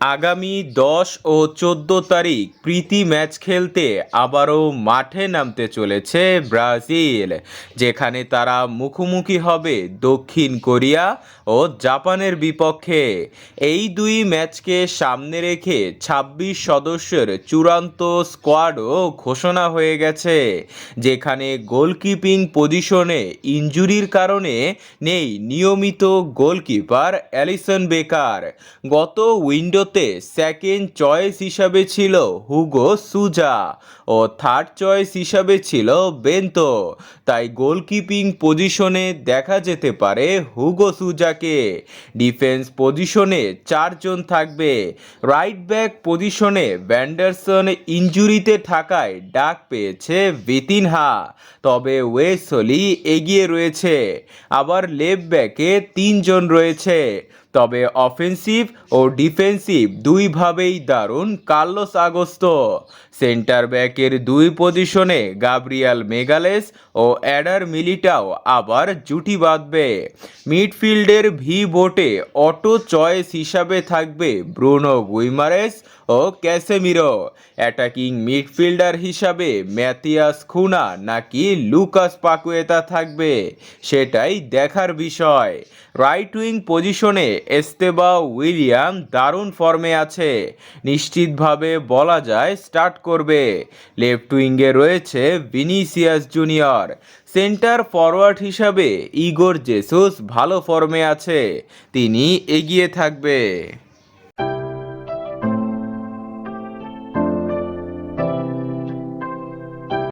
আগামী দশ ও চোদ্দ তারিখ প্রীতি ম্যাচ খেলতে আবারও মাঠে নামতে চলেছে ব্রাজিল, যেখানে তারা মুখোমুখি হবে দক্ষিণ কোরিয়া ও জাপানের বিপক্ষে। এই দুই ম্যাচকে সামনে রেখে ছাব্বিশ সদস্যের চূড়ান্ত স্কোয়াডও ঘোষণা হয়ে গেছে, যেখানে গোলকিপিং পজিশনে ইনজুরির কারণে নেই নিয়মিত গোলকিপার অ্যালিসন বেকার। গত উইন্ডোতে সেকেন্ড চয়েস হিসাবে ছিল হুগো সুজা ও থার্ড চয়েস হিসাবে ছিল বেন্তো তাই গোলকিপিং পজিশনে দেখা যেতে পারে হুগো সুজাকে ডিফেন্স পজিশনে চারজন থাকবে। রাইট ব্যাক পজিশনে ব্যান্ডারসন ইনজুরিতে থাকায় ডাক পেয়েছে ভিতিনহা তবে ওয়েসলি এগিয়ে রয়েছে। আবার লেফট ব্যাকে তিনজন রয়েছে। তবে অফেন্সিভ ও ডিফেন্সিভ দুইভাবেই দারুণ কার্লোস আগস্ত। সেন্টার ব্যাকের দুই পজিশনে গাব্রিয়াল মেগালেস ও অ্যাডার মিলিটাও আবার জুটি বাঁধবে। মিডফিল্ডের ভি বোটে অটো চয়েস হিসাবে থাকবে ব্রুনো গুইমারেস ও ক্যাসেমিরো। অ্যাটাকিং মিডফিল্ডার হিসাবে ম্যাথিয়াস খুনা নাকি লুকাস পাকুয়েতা থাকবে, সেটাই দেখার বিষয়। রাইট উইং পজিশনে এস্তেবা উইলিয়াম দারুণ ফর্মে আছে। নিশ্চিতভাবে বলা যায় স্টার্ট করবে। লেফট উইঙ্গে রয়েছে ভিনিসিয়াস জুনিয়র। সেন্টার ফরওয়ার্ড হিসাবে ইগোর জেসুস ভালো ফর্মে আছে। তিনি এগিয়ে থাকবে।